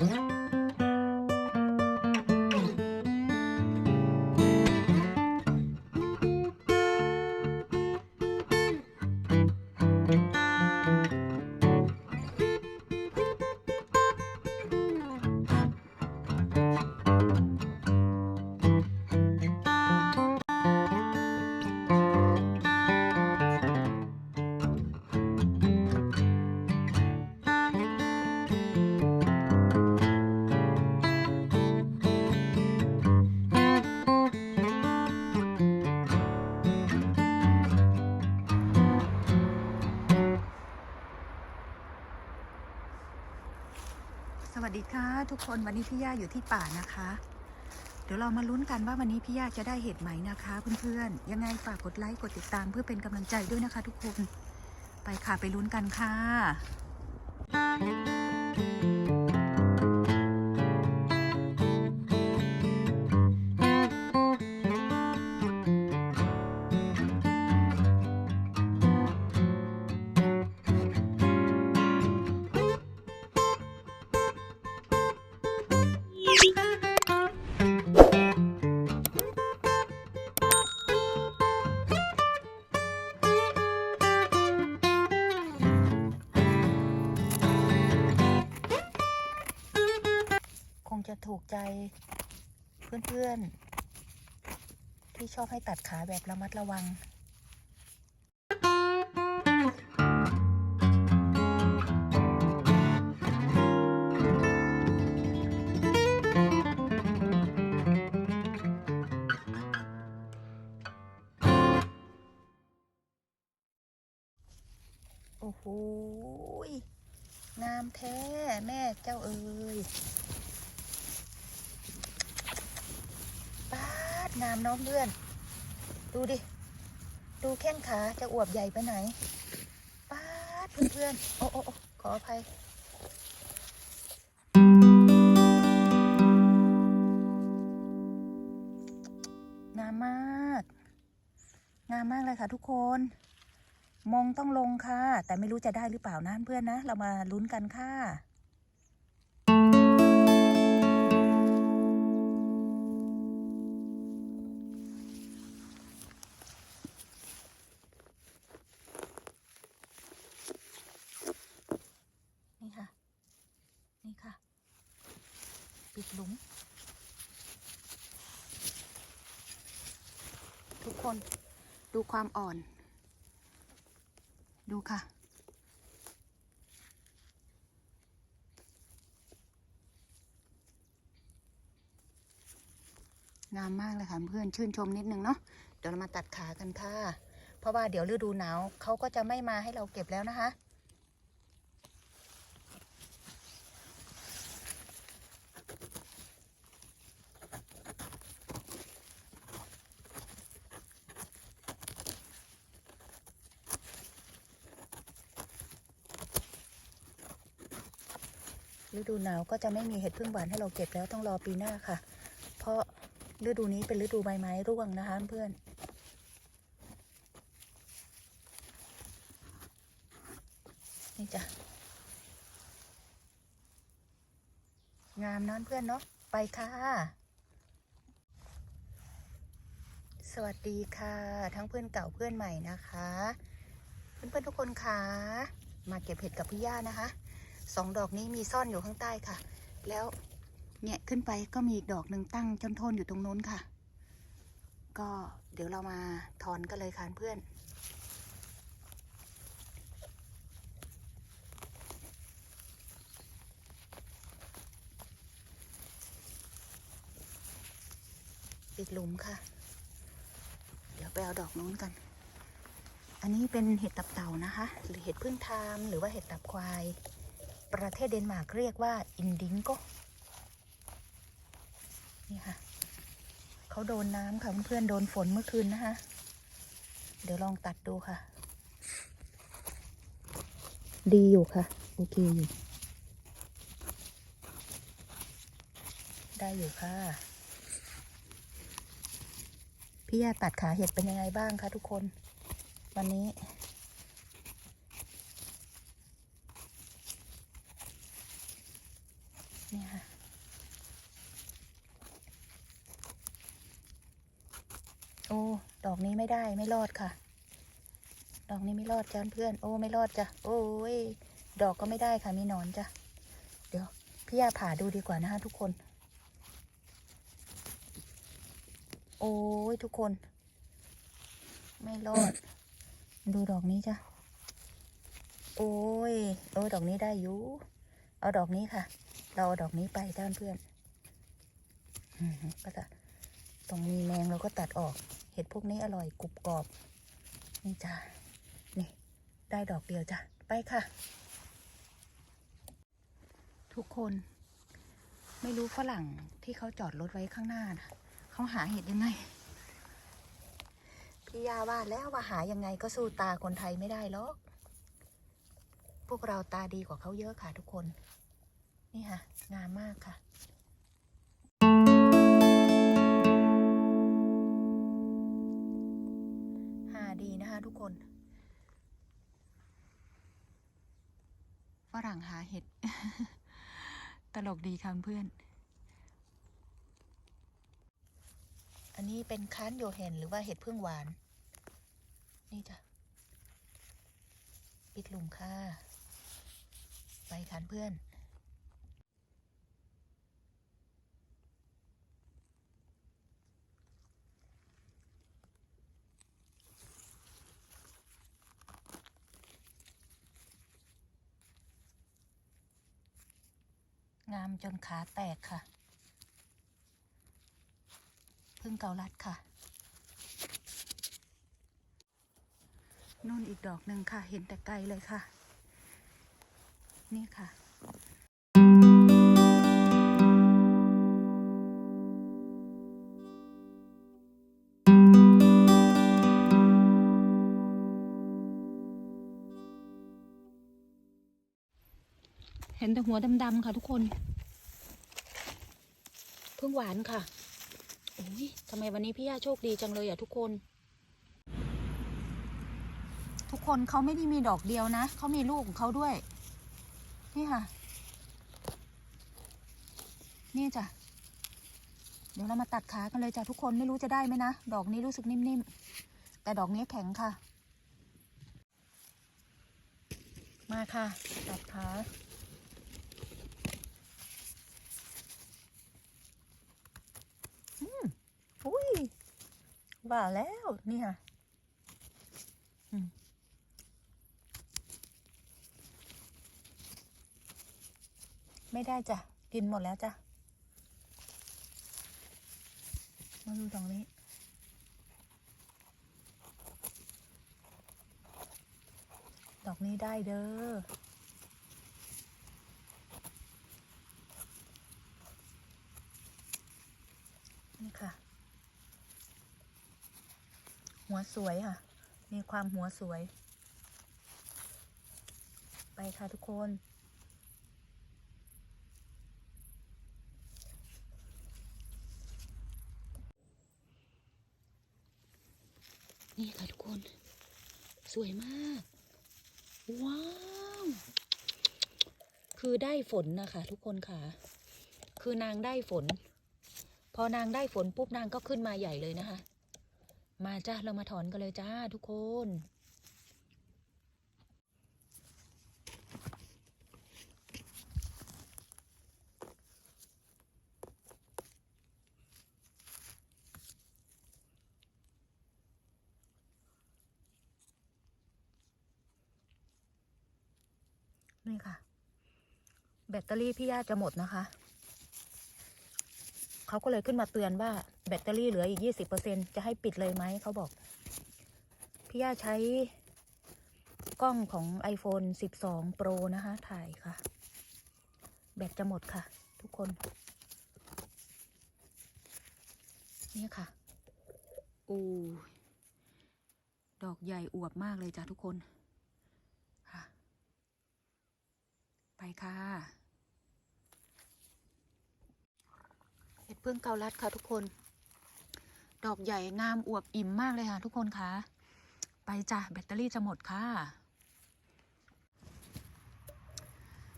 Mm-hmm. ทุกคนวันนี้พี่ย่าอยู่ที่ป่านะคะ เดี๋ยวเรามาลุ้นกันว่าวันนี้พี่ย่าจะได้เห็ดไหมนะคะเพื่อนๆยังไงฝากกดไลค์กดติดตามเพื่อเป็นกำลังใจด้วยนะคะ ทุกคน ไปค่ะไปลุ้นกันค่ะ กใจ เพื่อนๆ ที่ชอบให้ตัดขาแบบระมัดระวังโอ้โหงามแท้ แม่เจ้าเอ๋ย ป๊าดงามน้องเพื่อน ดูดิ ดูแข้งขาจะอวบใหญ่ไปไหนป๊าดเพื่อนๆโอ้โอ้โอ้ขออภัยงามมาก งามมากเลยค่ะทุกคนมองต้องลงค่ะ แต่ไม่รู้จะได้หรือเปล่านะเพื่อนนะ เรามาลุ้นกันค่ะ หลุม ทุกคนดูความอ่อน ดูค่ะ งามมากเลยค่ะเพื่อนชื่นชมนิดนึงเนาะเดี๋ยวเรามาตัดขากันค่ะ เพราะว่าเดี๋ยวฤดูหนาวเขาก็จะไม่มาให้เราเก็บแล้วนะคะ ฤดูหนาวก็จะไม่มีเห็ดพึ่งหวานให้เราเก็บแล้วต้องรอปีหน้าค่ะ เพราะฤดูนี้เป็นฤดูใบไม้ร่วงนะคะเพื่อนนี่จ้ะงามนอนเพื่อนเนาะไปค่ะ สวัสดีค่ะ ทั้งเพื่อนเก่าเพื่อนใหม่นะคะ เพื่อนๆทุกคนค่ะมาเก็บเห็ดกับพี่ย่านะคะ สองดอกนี้มีซ่อนอยู่ข้างใต้ค่ะ แล้วเนี่ยขึ้นไปก็มีอีกดอกหนึ่งตั้งจนทนอยู่ตรงโน้นค่ะ ก็เดี๋ยวเรามาถอนกันเลยค่ะเพื่อนปิดหลุมค่ะ เดี๋ยวไปเอาดอกนู้นกัน อันนี้เป็นเห็ดตับเต่านะคะ หรือเห็ดพึ่งทามหรือว่าเห็ดตับควาย ประเทศเดนมาร์กเรียกว่าอินดิงโกนี่ค่ะเขาโดนน้ำค่ะเพื่อนๆโดนฝนเมื่อคืนนะคะ เดี๋ยวลองตัดดูค่ะ ดีอยู่ค่ะ โอเคอยู่ได้อยู่ค่ะ พี่ยาตัดขาเห็ดเป็นยังไงบ้างคะทุกคน วันนี้ เนี่ยค่ะ โอ้ ดอกนี้ไม่ได้ไม่รอดค่ะ ดอกนี้ไม่รอดจ้าเพื่อน โอ้ไม่รอดจ้ะ โอ้ย ดอกก็ไม่ได้ค่ะมีหนอนจ้ะ เดี๋ยวพี่ยาผ่าดูดีกว่านะคะทุกคน โอ้ยทุกคน ไม่รอด ดูดอกนี้จ้ะ โอ้ย โอ้ดอกนี้ได้อยู่ เอาดอกนี้ค่ะ เราเอาดอกนี้ไปท่านเพื่อนก็จะตรงมีแมงเราก็ตัดออก ห็ดพวกนี้อร่อยกรุบกรอบ นี่จ้ะนี่ ได้ดอกเดียวจ้ะ ไปค่ะ ทุกคน ไม่รู้ฝรั่งที่เขาจอดรถไว้ข้างหน้านะเขาหาเห็ดยังไง พี่ยาว่าแล้วว่าหายังไงก็สู้ตาคนไทยไม่ได้หรอกพวกเราตาดีกว่าเขาเยอะค่ะทุกคน นี่ค่ะ งามมากค่ะ นะคะทุกคน ฝรั่งหาเห็ด ตลกดีค่ะเพื่อน อันนี้เป็นค้านโยเห็นหรือว่าเห็ดพึ่งหวาน นี่จ้ะ ปิดหลุมค่ะ ไปคันเพื่อนามจนขาแตกค่ะพึ่งเกาลัดค่ะนู่นอีกดอกหนึ่งค่ะ เห็นแต่ไกลเลยค่ะ นี่ค่ะ เห็นแต่หัวดำๆค่ะทุกคน เพิ่งหวานค่ะโอ้ยทำไมวันนี้พี่ย่าโชคดีจังเลยอะทุกคน ทุกคนเขาไม่ได้มีดอกเดียวนะเขามีลูกของเขาด้วย นี่ค่ะ นี่จ้ะเดี๋ยวเรามาตัดขากันเลยจ้ะทุกคนไม่รู้จะได้ไหมนะ ดอกนี้รู้สึกนิ่มๆ แต่ดอกนี้แข็งค่ะ มาค่ะ ตัดขา อุ้ย ว่าแล้วนี่ค่ะไม่ได้จ้ะ กินหมดแล้วจ้ะ มาดูตรงนี้ ดอกนี้ได้เด้อนี่ค่ะ หัวสวยค่ะ มีความหัวสวย ไปค่ะทุกคน นี่ค่ะทุกคน สวยมาก ว้าว คือได้ฝนนะคะทุกคนค่ะ คือนางได้ฝน พอนางได้ฝนปุ๊บนางก็ขึ้นมาใหญ่เลยนะคะ มาจ้าเรามาถอนกันเลยจ้าทุกคน นี่ค่ะ แบตเตอรี่พี่ย่าจะหมดนะคะ เขาก็เลยขึ้นมาเตือนว่าแบตเตอรี่เหลืออีกยี่สิบเปอร์เซ็นจะให้ปิดเลยไหมเขาบอก พี่ย่าใช้กล้องของ iPhone 12 Pro นะคะ ถ่ายค่ะ แบตจะหมดค่ะ ทุกคน นี่ค่ะ อูดอกใหญ่อวบมากเลยจ้ะทุกคน ค่ะ ไปค่ะ เพึ่งเกาลัดค่ะทุกคน ดอกใหญ่งามอวบอิ่มมากเลยค่ะ ทุกคนคะ ไปจ้ะแบตเตอรี่จะหมดค่ะ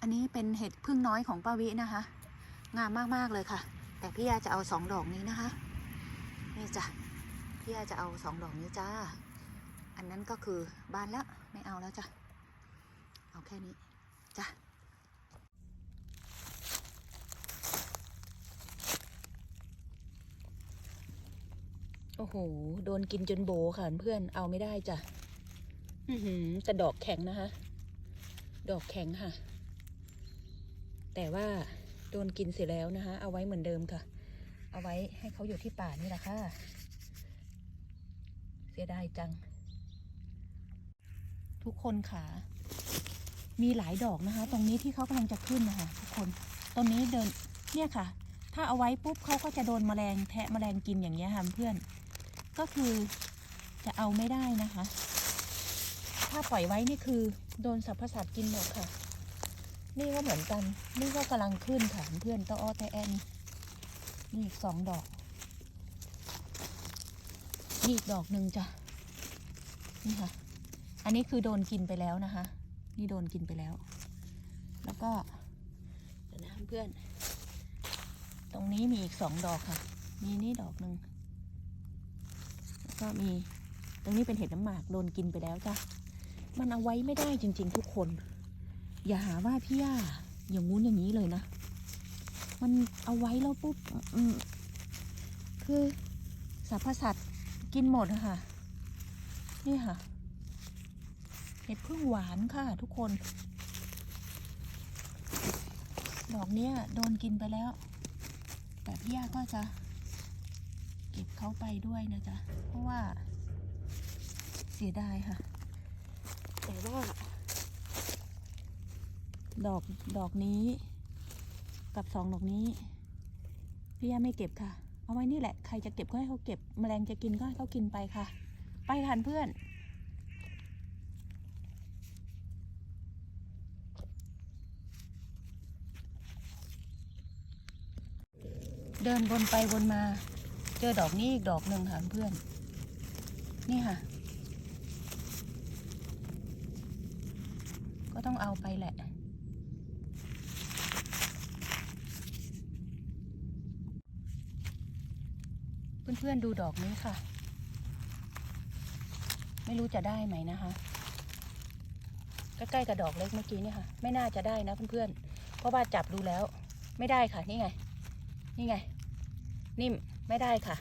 อันนี้เป็นเห็ดพึ่งน้อยของป้าวินะคะ งามมากๆเลยค่ะ แต่พี่ยาจะเอาสองดอกนี้นะคะ นี่จ้ะพี่ยาจะเอาสองดอกนี้จ้า อันนั้นก็คือบานแล้วไม่เอาแล้วจ้ะ เอาแค่นี้จ้ะ โอ้โห โดนกินจนโบค่ะเพื่อนเอาไม่ได้จ้ะอือหือแต่ดอกแข็งนะคะ ดอกแข็งค่ะ แต่ว่าโดนกินเสร็จแล้วนะคะ เอาไว้เหมือนเดิมค่ะ เอาไว้ให้เขาอยู่ที่ป่านี่แหละค่ะ เสียดายจัง ทุกคนค่ะ มีหลายดอกนะคะ ตรงนี้ที่เขากำลังจะขึ้นนะคะทุกคนตอนนี้เดินเนี่ยค่ะ ถ้าเอาไว้ปุ๊บเขาก็จะโดนแมลงแทะแมลงกินอย่างเงี้ยค่ะเพื่อน ก็คือจะเอาไม่ได้นะคะ ถ้าปล่อยไว้นี่คือโดนสรรพสัตว์กินหมดค่ะ นี่ก็เหมือนกัน นี่ก็กำลังขึ้นค่ะเพื่อนตะอ้อแตะแอนนี่อีกสองดอกนี่อีกดอกหนึ่งจ้ะ นี่ค่ะ อันนี้คือโดนกินไปแล้วนะคะ นี่โดนกินไปแล้ว แล้วก็เดี๋ยวนะเพื่อน ตรงนี้มีอีกสองดอกค่ะ มีนี่ดอกหนึ่ง ก็มี ตรงนี้เป็นเห็ดน้ำหมากโดนกินไปแล้วจ้ะ มันเอาไว้ไม่ได้จริง ๆ ทุกคน อย่าหาว่าพี่ย่าอย่างงู้นอย่างนี้เลยนะ มันเอาไว้แล้วปุ๊บคือสรรพสัตว์กินหมดอะค่ะนี่ค่ะ เห็ดพึ่งหวานค่ะทุกคน ดอกเนี้ยโดนกินไปแล้ว แต่พี่ย่าก็จะ เก็บเขาไปด้วยนะจ๊ะ เพราะว่าเสียดายค่ะ แต่ว่า ดอกดอกนี้ กับสองดอกนี้ พี่ย่าไม่เก็บค่ะ เอาไว้นี่แหละ ใครจะเก็บก็ให้เขาเก็บ แมลงจะกินก็ให้เขากินไปค่ะ ไปค่ะเพื่อนเดินวนไปวนมา เจอดอกนี้อีกดอกหนึ่งค่ะเพื่อน นี่ค่ะ ก็ต้องเอาไปแหละ เพื่อนๆดูดอกนี้ค่ะ ไม่รู้จะได้ไหมนะคะใกล้ๆกับดอกเล็กเมื่อกี้เนี่ยค่ะ ไม่น่าจะได้นะเพื่อนๆเพราะว่าจับดูแล้ว ไม่ได้ค่ะนี่ไง นี่ไง นิ่ม ไม่ได้ค่ะ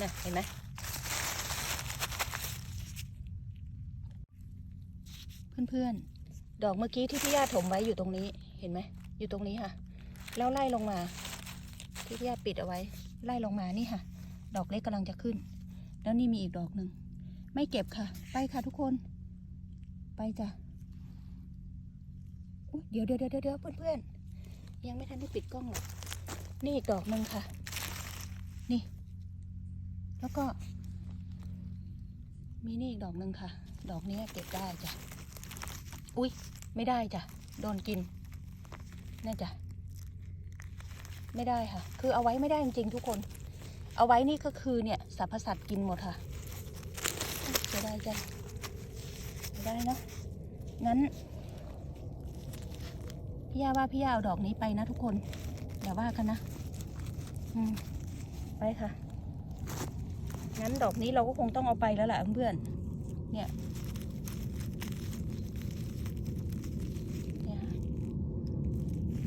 น่ะเห็นไหมเพื่อนๆ ดอกเมื่อกี้ที่พี่ย่าถมไว้อยู่ตรงนี้เห็นไหม อยู่ตรงนี้ค่ะ แล้วไล่ลงมา ที่พี่ย่าปิดเอาไว้ ไล่ลงมานี่ค่ะ ดอกเล็กกำลังจะขึ้น แล้วนี่มีอีกดอกหนึ่ง ไม่เก็บค่ะ ไปค่ะทุกคน ไปจ้ะเดี๋ยวเดี๋ยวเดี๋ยวเดี๋ยวเพื่อนๆ ยังไม่ทันได้ปิดกล้องหรอก นี่อีกดอกหนึ่งค่ะ นี่ แล้วก็ มีนี่อีกดอกหนึ่งค่ะ ดอกนี้เก็บได้จ้ะ อุ๊ย ไม่ได้จ้ะ โดนกินน่าจะไม่ได้ค่ะ คือเอาไว้ไม่ได้จริงๆทุกคน เอาไว้นี่ก็คือเนี่ยสรรพสัตว์กินหมดค่ะเสียดายจ้ะเสียดายนะ งั้นพี่ย่าว่าพี่ย่าเอาดอกนี้ไปนะทุกคน อย่าว่ากันนะไปค่ะ งั้นดอกนี้เราก็คงต้องเอาไปแล้วแหละเพื่อน เนี่ย เนี่ย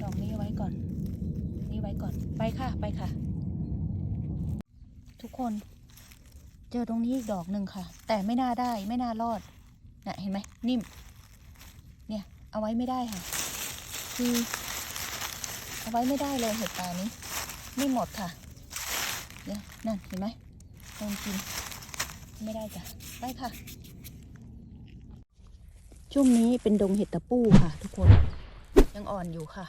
ดอกนี้เอาไว้ก่อน นี่ไว้ก่อน ไปค่ะ ไปค่ะ ทุกคน เจอตรงนี้อีกดอกหนึ่งค่ะ แต่ไม่น่าได้ ไม่น่ารอด น่ะ เห็นไหม นิ่ม เนี่ย เอาไว้ไม่ได้ค่ะ คือ เอาไว้ไม่ได้เลยเห็ดป่านี้ นี่หมดค่ะเนี่ยนั่นเห็นไหมโดนกิน ไม่ได้จ้ะไปค่ะ ช่วงนี้เป็นดงเห็ดตะปูค่ะ ทุกคน ยังอ่อนอยู่ค่ะ